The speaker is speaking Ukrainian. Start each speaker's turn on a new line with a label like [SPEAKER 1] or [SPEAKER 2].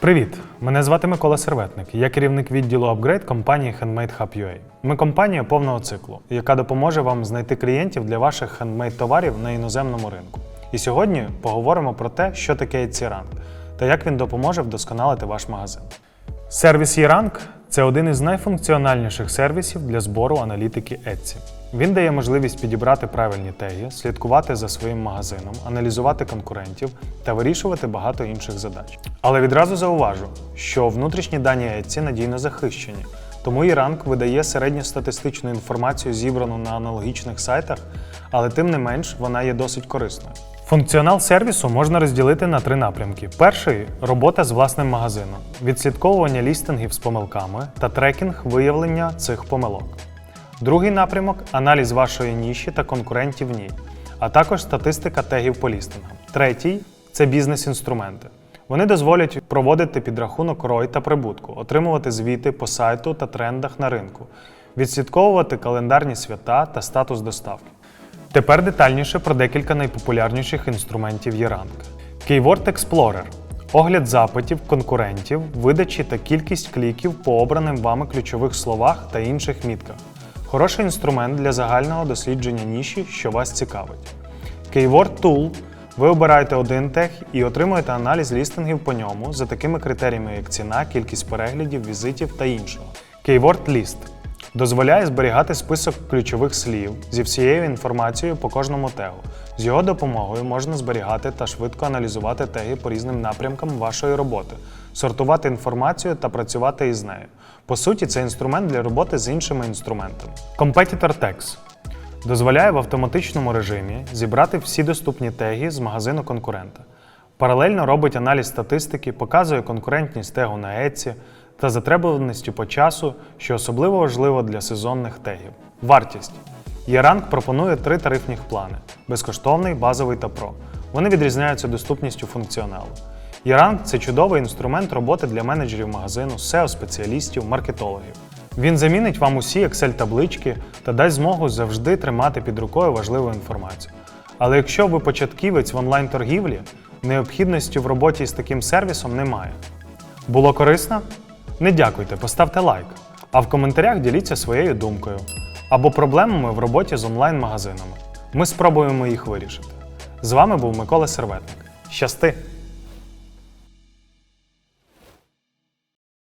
[SPEAKER 1] Привіт! Мене звати Микола Серветник. Я керівник відділу апгрейд компанії Handmade Hub UA. Ми компанія повного циклу, яка допоможе вам знайти клієнтів для ваших хендмейд товарів на іноземному ринку. І сьогодні поговоримо про те, що таке Etsy Rank та як він допоможе вдосконалити ваш магазин. Сервіс eRank – це один із найфункціональніших сервісів для збору аналітики Etsy. Він дає можливість підібрати правильні теги, слідкувати за своїм магазином, аналізувати конкурентів та вирішувати багато інших задач. Але відразу зауважу, що внутрішні дані Etsy надійно захищені, тому eRank видає середньостатистичну інформацію, зібрану на аналогічних сайтах, але тим не менш вона є досить корисною. Функціонал сервісу можна розділити на три напрямки: перший робота з власним магазином, відслідковування лістингів з помилками та трекінг виявлення цих помилок. Другий напрямок аналіз вашої ніші та конкурентів в ній, а також статистика тегів по лістингам. Третій це бізнес-інструменти. Вони дозволять проводити підрахунок ROI та прибутку, отримувати звіти по сайту та трендах на ринку, відслідковувати календарні свята та статус доставки. Тепер детальніше про декілька найпопулярніших інструментів Yerank. Keyword Explorer огляд запитів, конкурентів, видачі та кількість кліків по обраним вами ключових словах та інших мітках. Хороший інструмент для загального дослідження ніші, що вас цікавить. Keyword Tool ви обираєте один тег і отримуєте аналіз лістингів по ньому за такими критеріями, як ціна, кількість переглядів, візитів та іншого. Keyword List дозволяє зберігати список ключових слів зі всією інформацією по кожному тегу. З його допомогою можна зберігати та швидко аналізувати теги по різним напрямкам вашої роботи, сортувати інформацію та працювати із нею. По суті, це інструмент для роботи з іншими інструментами. Competitor Tags дозволяє в автоматичному режимі зібрати всі доступні теги з магазину конкурента. Паралельно робить аналіз статистики, показує конкурентність тегу на Etsy та затребуваністю по часу, що особливо важливо для сезонних тегів. Вартість. Yerank пропонує три тарифних плани: безкоштовний, базовий та Pro. Вони відрізняються доступністю функціоналу. Yerank – це чудовий інструмент роботи для менеджерів магазину, SEO-спеціалістів, маркетологів. Він замінить вам усі Excel-таблички та дасть змогу завжди тримати під рукою важливу інформацію. Але якщо ви початківець в онлайн-торгівлі, необхідності в роботі з таким сервісом немає. Було корисно? Не дякуйте, поставте лайк. А в коментарях діліться своєю думкою або проблемами в роботі з онлайн-магазинами. Ми спробуємо їх вирішити. З вами був Микола Серветник. Щасти!